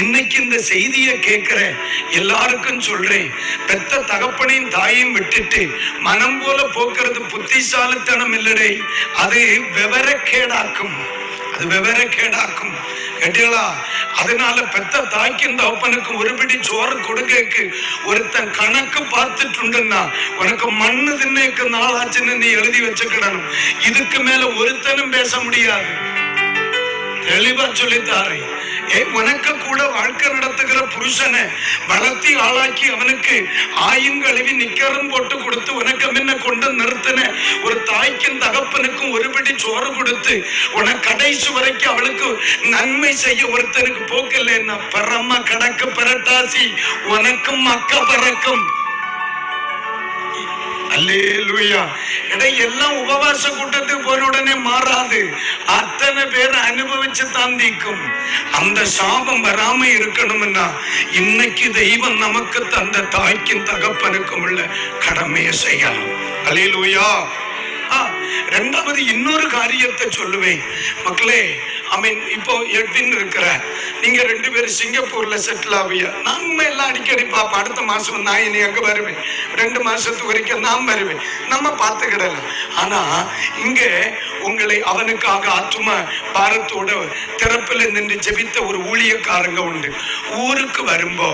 இன்னைக்கு இந்த செய்தியை கேட்கிற எல்லாருக்கும் சொல்றேன். பெத்த தகப்பனையும் தாயையும் விட்டுட்டு மனம் போல போக்குறது புத்திசாலித்தனம் இல்லடே. அது விவரக்கேடாக்கும். அது விவரக்கேடாக்கும். கேட்டீங்களா அதனால பெத்த தாய்க்கும் தகப்பனுக்கும் ஒரு பிடி சோறு கொடுக்க ஒருத்தன் கணக்கு பார்த்துட்டுன்னா உனக்கு மண்ணு தின்னைக்கு நாளாச்சுன்னு நீ எழுதி வச்சுக்கிடணும். இதுக்கு மேல ஒருத்தனும் பேச முடியாது. தெளிவா சொல்லித்தாரேன் ஏ உனக்கு கூட வாழ்க்கை நடத்துகிற புருஷனை வளர்த்தி ஆளாக்கி அவனுக்கு ஆயும் கழுவி நிக்கரும் போட்டு கொடுத்து உனக்கு முன்ன கொண்டு நிறுத்தின ஒரு தாய்க்கும் தகப்பனுக்கும் ஒருபடி சோறு கொடுத்து உனக்கு கடைசி வரைக்கும் அவளுக்கு நன்மை செய்ய ஒருத்தனுக்கு போக்கில்லைன்னா பரம கணக்கு பரட்டாசி உனக்கும் மக்க பறக்கும். எல்லாம் உபவாச கூட்டத்துக்கு போன உடனே மாறாது. அத்தனை பேர் அனுபவிச்சு தான் தீக்கும் அந்த சாபம் வராம இருக்கணும்னா இன்னைக்கு தெய்வம் நமக்கு தந்த தாய்க்கும் தகப்பனுக்கும் உள்ள கடமையை செய்யலாம் அல்லேலூயா ஆ, ரெண்டாவது இன்னொரு காரியத்தை சொல்லுவேன். மக்களே ஐ மீன் இப்போ எட்வின் இருக்கிற நீங்க ரெண்டு பேரும் சிங்கப்பூர்ல செட்டில் ஆவியா நம்ம எல்லாம் அடிக்கடி பாப்போம் அடுத்த மாசம் நான் இனி அங்க வருவேன். ரெண்டு மாசத்து வரைக்கும் நான் வருவேன். நம்ம பார்த்துக்கிடலாம். ஆனா இங்க உங்களை அவனுக்காக ஆத்தும பாரத்தோட திறப்பில் நின்று ஜெபித்த ஒரு ஊழியக்காரங்க உண்டு. ஊருக்கு வரும்போ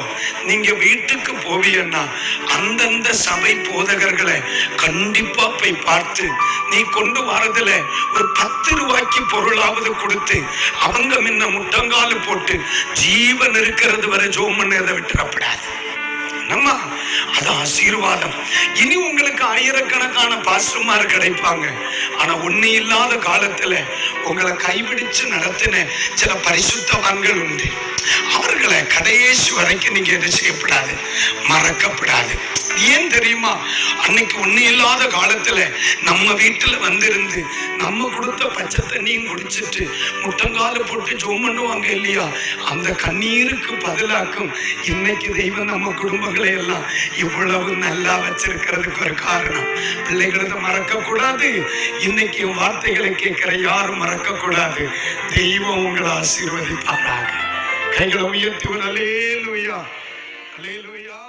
நீங்க வீட்டுக்கு போவியன்னா அந்தந்த சபை போதகர்களை கண்டிப்பா போய் பார்த்து நீ கொண்டு வரதுல ஒரு பத்து ரூபாய்க்கு பொருளாவது கொடுத்து அவங்க முன்ன முட்டங்காலு போட்டு ஜீவன் இருக்கிறது வரை ஜோம் பண்ணதை விட்டுறப்படாது. நம்ம அது ஆசீர்வாதம். இனி உங்களுக்கு ஆயிரக்கணக்கான பாஸ்டர்மார் கிடைப்பாங்க. ஆனா ஒண்ணு இல்லாத காலத்துல உங்களை கைபிடிச்சு நடத்தின சில பரிசுத்தவான்கள் உண்டு. அவர்களை கடைசி வரைக்கும் நீங்க என்ன செய்யப்படாது? மறக்கப்படாது. ஏன் தெரியுமா? அன்னைக்கு ஒண்ணு இல்லாத காலத்துல நம்ம வீட்டுல வந்திருந்து நம்ம கொடுத்த பச்சை தண்ணியும் குடிச்சிட்டு முட்டங்கால போட்டு ஜோம் பண்ணுவாங்க இல்லையா? அந்த கண்ணீருக்கு பதிலாக்கும் இன்னைக்கு தெய்வம் நம்ம குடும்பங்களை எல்லாம் இவ்வளவு நல்லா வச்சிருக்கிறதுக்கு ஒரு காரணம். பிள்ளைகளை மறக்க கூடாது இன்னைக்கு வார்த்தைகளை கேட்கிற யாரும் மறக்க கூடாது தெய்வம் உங்களை ஆசீர்வதிப்பாராக. கைகளை உயர்த்தி ஒரு அலேலுயா அலேலுயா